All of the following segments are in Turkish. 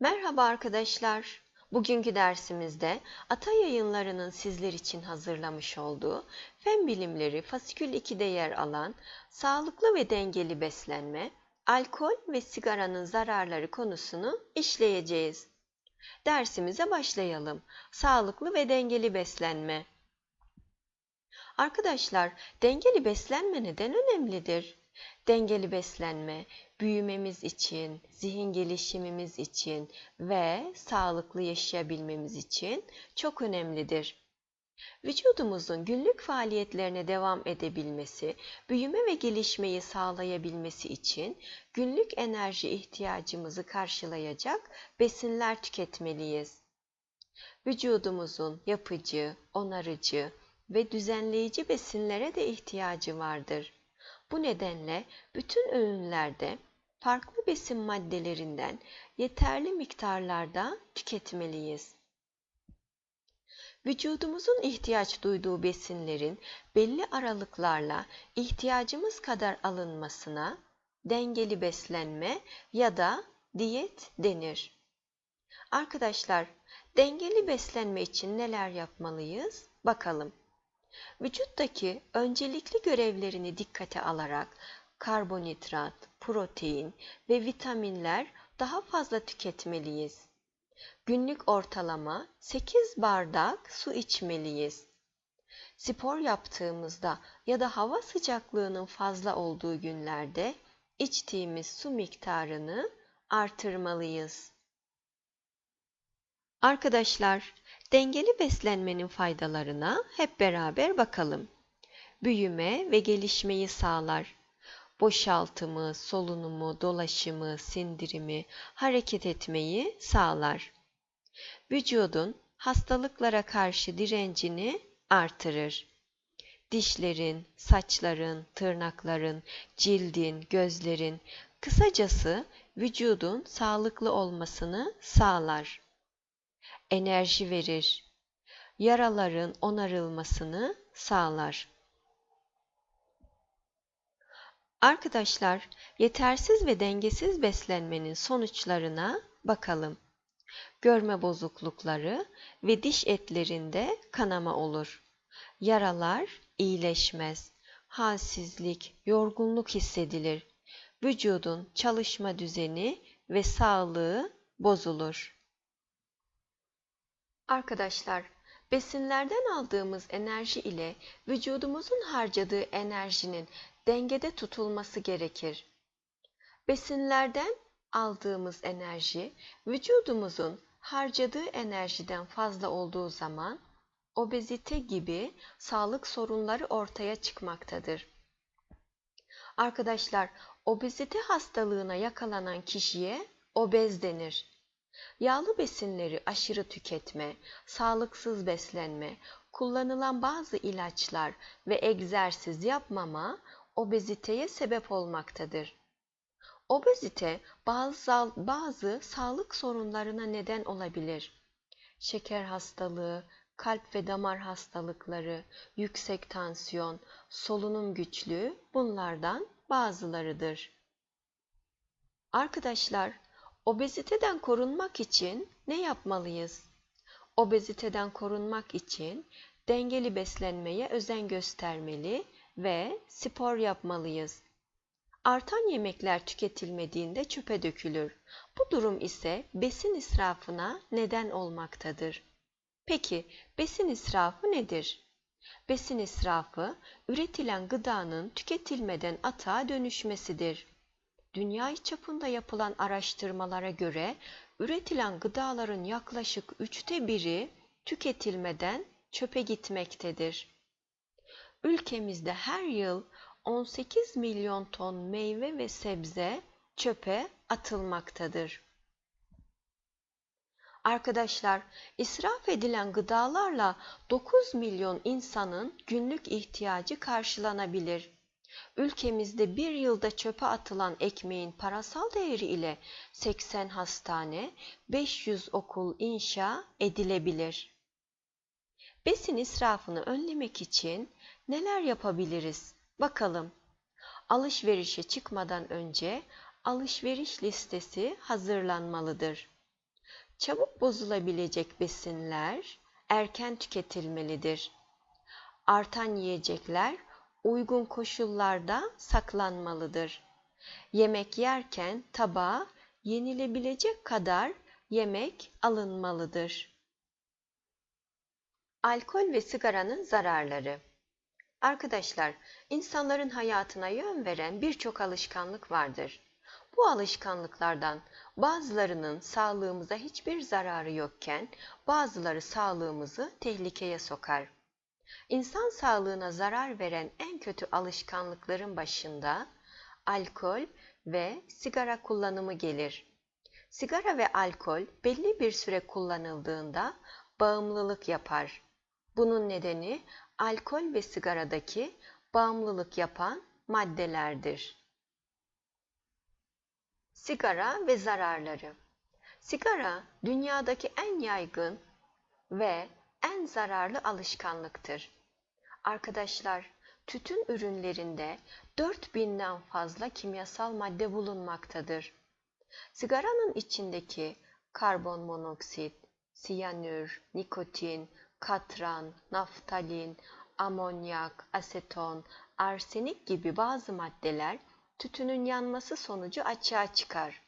Merhaba arkadaşlar. Bugünkü dersimizde Ata Yayınları'nın sizler için hazırlamış olduğu Fen Bilimleri Fasikül 2'de yer alan sağlıklı ve dengeli beslenme, alkol ve sigaranın zararları konusunu işleyeceğiz. Dersimize başlayalım. Sağlıklı ve dengeli beslenme. Arkadaşlar, dengeli beslenme neden önemlidir? Dengeli beslenme, büyümemiz için, zihin gelişimimiz için ve sağlıklı yaşayabilmemiz için çok önemlidir. Vücudumuzun günlük faaliyetlerine devam edebilmesi, büyüme ve gelişmeyi sağlayabilmesi için günlük enerji ihtiyacımızı karşılayacak besinler tüketmeliyiz. Vücudumuzun yapıcı, onarıcı ve düzenleyici besinlere de ihtiyacı vardır. Bu nedenle bütün öğünlerde farklı besin maddelerinden yeterli miktarlarda tüketmeliyiz. Vücudumuzun ihtiyaç duyduğu besinlerin belli aralıklarla ihtiyacımız kadar alınmasına dengeli beslenme ya da diyet denir. Arkadaşlar, dengeli beslenme için neler yapmalıyız? Bakalım. Vücuttaki öncelikli görevlerini dikkate alarak karbonhidrat, protein ve vitaminler daha fazla tüketmeliyiz. Günlük ortalama 8 bardak su içmeliyiz. Spor yaptığımızda ya da hava sıcaklığının fazla olduğu günlerde içtiğimiz su miktarını artırmalıyız. Arkadaşlar, dengeli beslenmenin faydalarına hep beraber bakalım. Büyüme ve gelişmeyi sağlar. Boşaltımı, solunumu, dolaşımı, sindirimi, hareket etmeyi sağlar. Vücudun hastalıklara karşı direncini artırır. Dişlerin, saçların, tırnakların, cildin, gözlerin, kısacası vücudun sağlıklı olmasını sağlar enerji verir. Yaraların onarılmasını sağlar. Arkadaşlar, yetersiz ve dengesiz beslenmenin sonuçlarına bakalım. Görme bozuklukları ve diş etlerinde kanama olur. Yaralar iyileşmez. Halsizlik, yorgunluk hissedilir. Vücudun çalışma düzeni ve sağlığı bozulur. Arkadaşlar, besinlerden aldığımız enerji ile vücudumuzun harcadığı enerjinin dengede tutulması gerekir. Besinlerden aldığımız enerji vücudumuzun harcadığı enerjiden fazla olduğu zaman obezite gibi sağlık sorunları ortaya çıkmaktadır. Arkadaşlar, obezite hastalığına yakalanan kişiye obez denir. Yağlı besinleri aşırı tüketme, sağlıksız beslenme, kullanılan bazı ilaçlar ve egzersiz yapmama obeziteye sebep olmaktadır. Obezite bazı, bazı sağlık sorunlarına neden olabilir. Şeker hastalığı, kalp ve damar hastalıkları, yüksek tansiyon, solunum güçlüğü bunlardan bazılarıdır. Arkadaşlar, Obeziteden korunmak için ne yapmalıyız? Obeziteden korunmak için dengeli beslenmeye özen göstermeli ve spor yapmalıyız. Artan yemekler tüketilmediğinde çöpe dökülür. Bu durum ise besin israfına neden olmaktadır. Peki besin israfı nedir? Besin israfı, üretilen gıdanın tüketilmeden atığa dönüşmesidir. Dünya çapında yapılan araştırmalara göre üretilen gıdaların yaklaşık üçte biri tüketilmeden çöpe gitmektedir. Ülkemizde her yıl 18 milyon ton meyve ve sebze çöpe atılmaktadır. Arkadaşlar, israf edilen gıdalarla 9 milyon insanın günlük ihtiyacı karşılanabilir. Ülkemizde bir yılda çöpe atılan ekmeğin parasal değeri ile 80 hastane, 500 okul inşa edilebilir. Besin israfını önlemek için neler yapabiliriz? Bakalım. Alışverişe çıkmadan önce alışveriş listesi hazırlanmalıdır. Çabuk bozulabilecek besinler erken tüketilmelidir. Artan yiyecekler uygun koşullarda saklanmalıdır. Yemek yerken tabağa yenilebilecek kadar yemek alınmalıdır. Alkol ve sigaranın zararları Arkadaşlar, insanların hayatına yön veren birçok alışkanlık vardır. Bu alışkanlıklardan bazılarının sağlığımıza hiçbir zararı yokken bazıları sağlığımızı tehlikeye sokar. İnsan sağlığına zarar veren en kötü alışkanlıkların başında alkol ve sigara kullanımı gelir. Sigara ve alkol belli bir süre kullanıldığında bağımlılık yapar. Bunun nedeni alkol ve sigaradaki bağımlılık yapan maddelerdir. Sigara ve zararları Sigara dünyadaki en yaygın ve en zararlı alışkanlıktır. Arkadaşlar, tütün ürünlerinde 4000'den fazla kimyasal madde bulunmaktadır. Sigaranın içindeki karbon monoksit, siyanür, nikotin, katran, naftalin, amonyak, aseton, arsenik gibi bazı maddeler tütünün yanması sonucu açığa çıkar.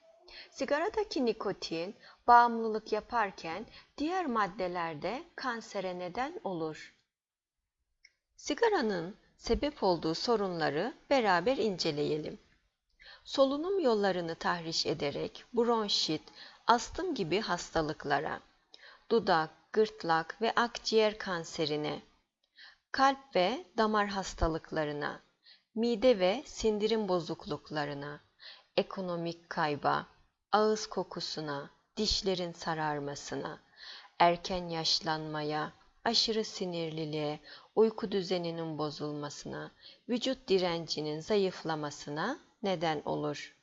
Sigaradaki nikotin bağımlılık yaparken diğer maddelerde kansere neden olur. Sigaranın sebep olduğu sorunları beraber inceleyelim. Solunum yollarını tahriş ederek bronşit, astım gibi hastalıklara, dudak, gırtlak ve akciğer kanserine, kalp ve damar hastalıklarına, mide ve sindirim bozukluklarına, ekonomik kayba, ağız kokusuna, dişlerin sararmasına, erken yaşlanmaya, aşırı sinirliliğe, uyku düzeninin bozulmasına, vücut direncinin zayıflamasına neden olur.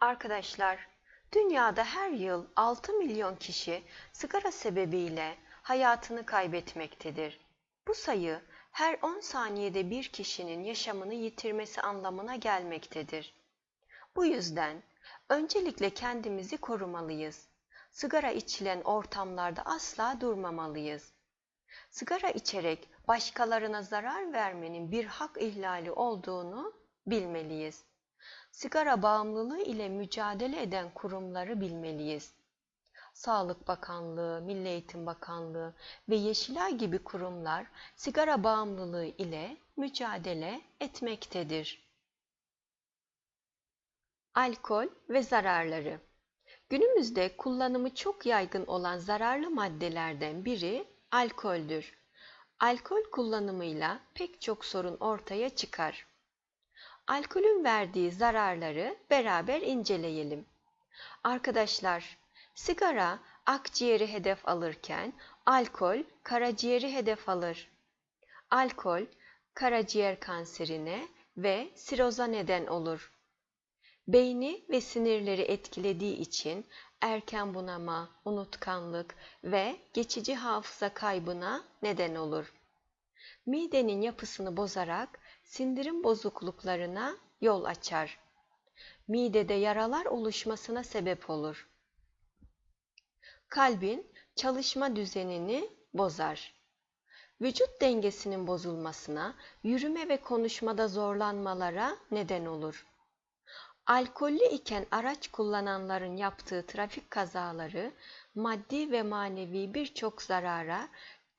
Arkadaşlar, dünyada her yıl 6 milyon kişi sigara sebebiyle hayatını kaybetmektedir. Bu sayı her 10 saniyede bir kişinin yaşamını yitirmesi anlamına gelmektedir. Bu yüzden öncelikle kendimizi korumalıyız. Sigara içilen ortamlarda asla durmamalıyız. Sigara içerek başkalarına zarar vermenin bir hak ihlali olduğunu bilmeliyiz. Sigara bağımlılığı ile mücadele eden kurumları bilmeliyiz. Sağlık Bakanlığı, Milli Eğitim Bakanlığı ve Yeşilay gibi kurumlar sigara bağımlılığı ile mücadele etmektedir. Alkol ve zararları Günümüzde kullanımı çok yaygın olan zararlı maddelerden biri alkoldür. Alkol kullanımıyla pek çok sorun ortaya çıkar. Alkolün verdiği zararları beraber inceleyelim. Arkadaşlar, sigara akciğeri hedef alırken alkol karaciğeri hedef alır. Alkol karaciğer kanserine ve siroza neden olur. Beyni ve sinirleri etkilediği için erken bunama, unutkanlık ve geçici hafıza kaybına neden olur. Midenin yapısını bozarak sindirim bozukluklarına yol açar. Midede yaralar oluşmasına sebep olur. Kalbin çalışma düzenini bozar. Vücut dengesinin bozulmasına, yürüme ve konuşmada zorlanmalara neden olur. Alkollü iken araç kullananların yaptığı trafik kazaları maddi ve manevi birçok zarara,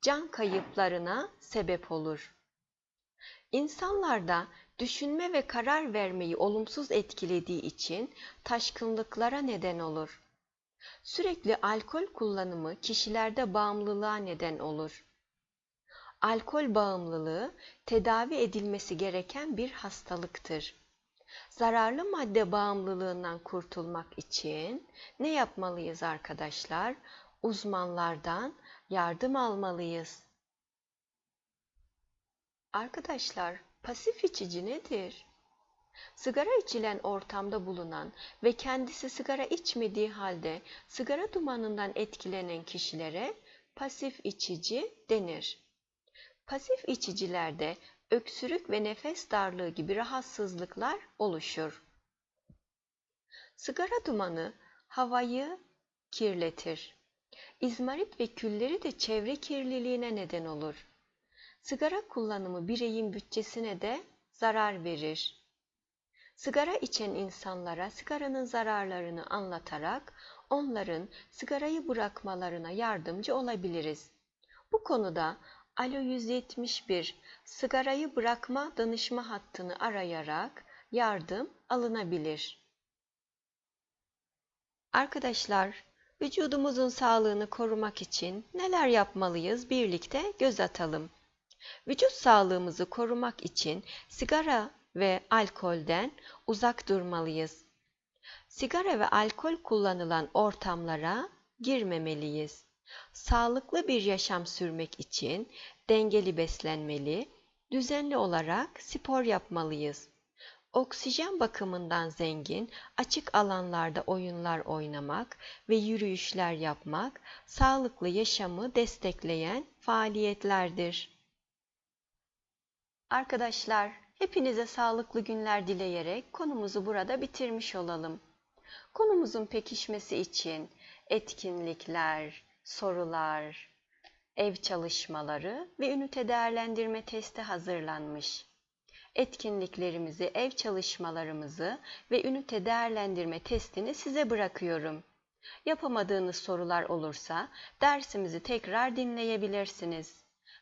can kayıplarına sebep olur. İnsanlarda düşünme ve karar vermeyi olumsuz etkilediği için taşkınlıklara neden olur. Sürekli alkol kullanımı kişilerde bağımlılığa neden olur. Alkol bağımlılığı tedavi edilmesi gereken bir hastalıktır. Zararlı madde bağımlılığından kurtulmak için ne yapmalıyız arkadaşlar? Uzmanlardan yardım almalıyız. Arkadaşlar, pasif içici nedir? Sigara içilen ortamda bulunan ve kendisi sigara içmediği halde sigara dumanından etkilenen kişilere pasif içici denir. Pasif içicilerde öksürük ve nefes darlığı gibi rahatsızlıklar oluşur. Sigara dumanı havayı kirletir. İzmarit ve külleri de çevre kirliliğine neden olur. Sigara kullanımı bireyin bütçesine de zarar verir. Sigara içen insanlara sigaranın zararlarını anlatarak onların sigarayı bırakmalarına yardımcı olabiliriz. Bu konuda Alo 171 sigarayı bırakma danışma hattını arayarak yardım alınabilir. Arkadaşlar, vücudumuzun sağlığını korumak için neler yapmalıyız birlikte göz atalım. Vücut sağlığımızı korumak için sigara ve alkolden uzak durmalıyız. Sigara ve alkol kullanılan ortamlara girmemeliyiz. Sağlıklı bir yaşam sürmek için dengeli beslenmeli, düzenli olarak spor yapmalıyız. Oksijen bakımından zengin, açık alanlarda oyunlar oynamak ve yürüyüşler yapmak sağlıklı yaşamı destekleyen faaliyetlerdir. Arkadaşlar, hepinize sağlıklı günler dileyerek konumuzu burada bitirmiş olalım. Konumuzun pekişmesi için etkinlikler, sorular, ev çalışmaları ve ünite değerlendirme testi hazırlanmış. Etkinliklerimizi, ev çalışmalarımızı ve ünite değerlendirme testini size bırakıyorum. Yapamadığınız sorular olursa dersimizi tekrar dinleyebilirsiniz.